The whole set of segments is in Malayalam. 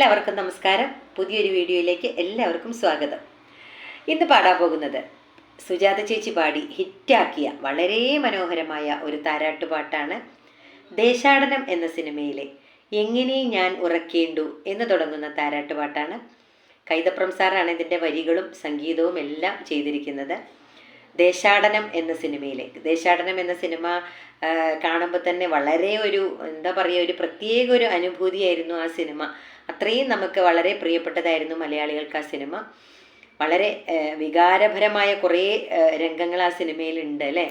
എല്ലാവർക്കും നമസ്കാരം. പുതിയൊരു വീഡിയോയിലേക്ക് എല്ലാവർക്കും സ്വാഗതം. ഇന്ന് പാടാൻ പോകുന്നത് സുജാത ചേച്ചി പാടി ഹിറ്റാക്കിയ വളരെ മനോഹരമായ ഒരു താരാട്ടുപാട്ടാണ് ദേശാടനം എന്ന സിനിമയിലെ എങ്ങനെ ഞാൻ ഉറക്കേണ്ടു എന്ന് തുടങ്ങുന്ന താരാട്ടുപാട്ടാണ് കൈതപ്രം സാറാണ് ഇതിന്റെ വരികളും സംഗീതവും എല്ലാം ചെയ്തിരിക്കുന്നത്. ദേശാടനം എന്ന സിനിമയിലെ ദേശാടനം എന്ന സിനിമ കാണുമ്പോൾ തന്നെ വളരെ ഒരു എന്താ പറയുക ഒരു പ്രത്യേക ഒരു അനുഭൂതിയായിരുന്നു ആ സിനിമ. അത്രയും നമുക്ക് വളരെ പ്രിയപ്പെട്ടതായിരുന്നു മലയാളികൾക്ക് ആ സിനിമ. വളരെ വികാരപരമായ കുറേ രംഗങ്ങൾ ആ സിനിമയിലുണ്ട് അല്ലേ?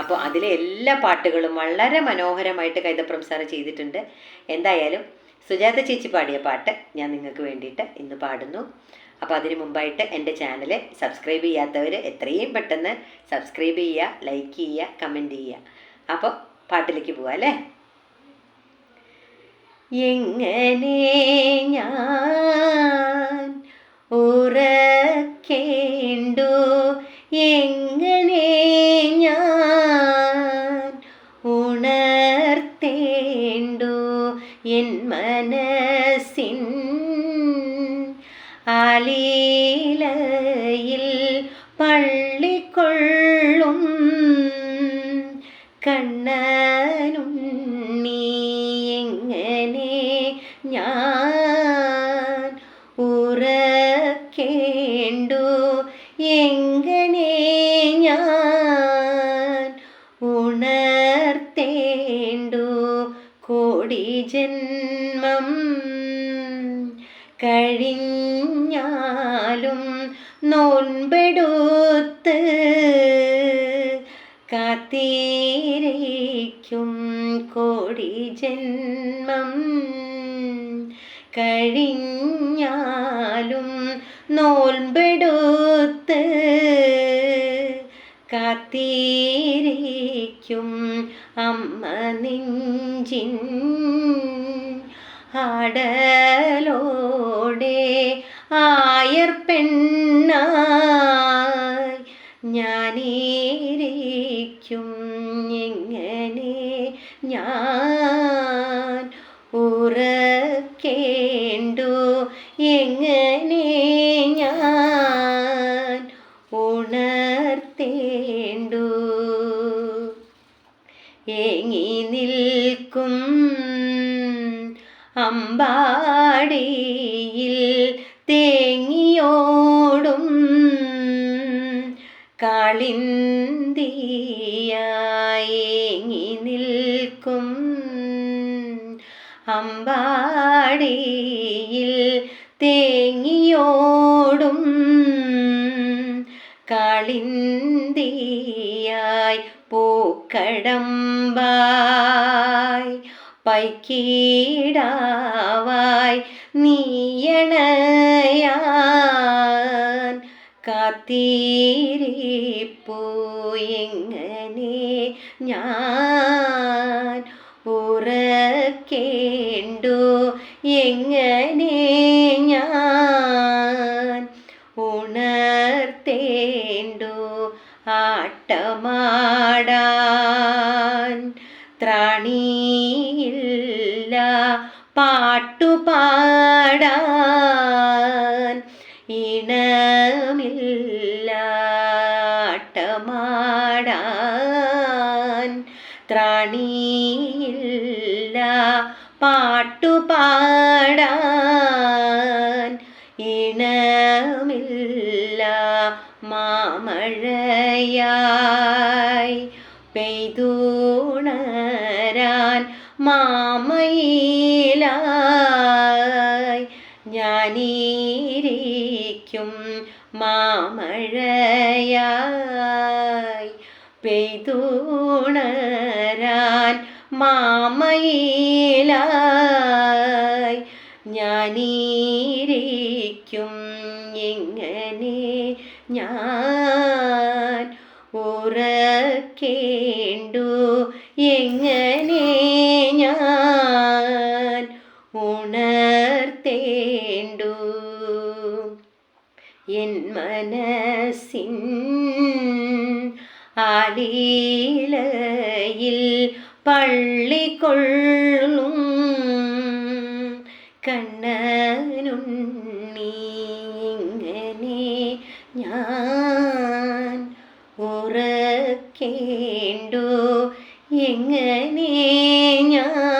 അപ്പോൾ അതിലെ എല്ലാ പാട്ടുകളും വളരെ മനോഹരമായിട്ട് കൈതപ്രം സാറ് ചെയ്തിട്ടുണ്ട്. എന്തായാലും സുജാത ചേച്ചി പാടിയ പാട്ട് ഞാൻ നിങ്ങൾക്ക് വേണ്ടിയിട്ട് ഇന്ന് പാടുന്നു. അപ്പോൾ അതിന് മുമ്പായിട്ട് എന്റെ ചാനൽ സബ്സ്ക്രൈബ് ചെയ്യാത്തവർ എത്രയും പെട്ടെന്ന് സബ്സ്ക്രൈബ് ചെയ്യുക ലൈക്ക് ചെയ്യുക കമന്റ് ചെയ്യുക. അപ്പോൾ പാട്ടിലേക്ക് പോവാം അല്ലേ? എങ്ങനെ ഞാൻ ഉറക്കേണ്ടു. എങ്ങനെ ഞാൻ ഉണർത്തേണ്ടു? എൻ മനസ്സിൻ അലീലയിൽ പള്ളിക്കൊള്ളും കണ്ണനുണ്ണി. എങ്ങനെ ഞാൻ ഉണർത്തേണ്ടു കോടി ജന്മം. കഴിഞ്ഞാലും നോൻപെടുത്ത് കാത്തീരയ്ക്കും കോടി ജന്മം. കഴിഞ്ഞാലും നോൻപെടുത്ത് കാത്തിരിക്കും അമ്മ നെഞ്ചിൻ ആടലോടെ ആയർ പെണ്ണായി ഞാനേരിക്കും. എങ്ങനെ ഞാൻ ഉറക്കേണ്ടു? എങ്ങനെ ഞാൻ ഏങ്ങി നിൽക്കും. അമ്പാടിയിൽ തേങ്ങിയോടും കാളിന്തിയായേങ്ങി നിൽക്കും. അമ്പാടിയിൽ തേങ്ങിയോടും കാളിന്തിയായി പൂക്കടമ്പായി പൈക്കീടാവായി നീയണയാൻ കാത്തിരിപ്പു എങ്ങനെ ഞാൻ ഉറക്കേണ്ടു? എങ്ങനെ ഞാൻ ഉണർത്തേണ്ടു? ആട്ടമാടാൻ ത്രാണിയില്ല പാട്ടുപാടാൻ ഇണമില്ലാട്ടമാടാൻ ത്രാണിയില്ല. പാട്ടുപാടാൻ ഇണമില്ല. മാമഴയായി പെയ്തുണരാൻ മാമയിലായി. ഞാനീരിക്കും മാമഴയായി. പെയ്തുണരാൻ മാമയിലായി. ഞാനീരിക്കും എങ്ങനെ ഞാൻ ഉറക്കേണ്ടു എങ്ങനെ ഞാൻ ഉണർത്തേണ്ടു? എൻ മനസ്സിൻ ആലീലയിൽ പള്ളിക്കൊള്ളും കണ്ണനുണ്ണി. ഇങ്ങനെ ഞാൻ ഉറക്കേണ്ടു എങ്ങനെ ഞാൻ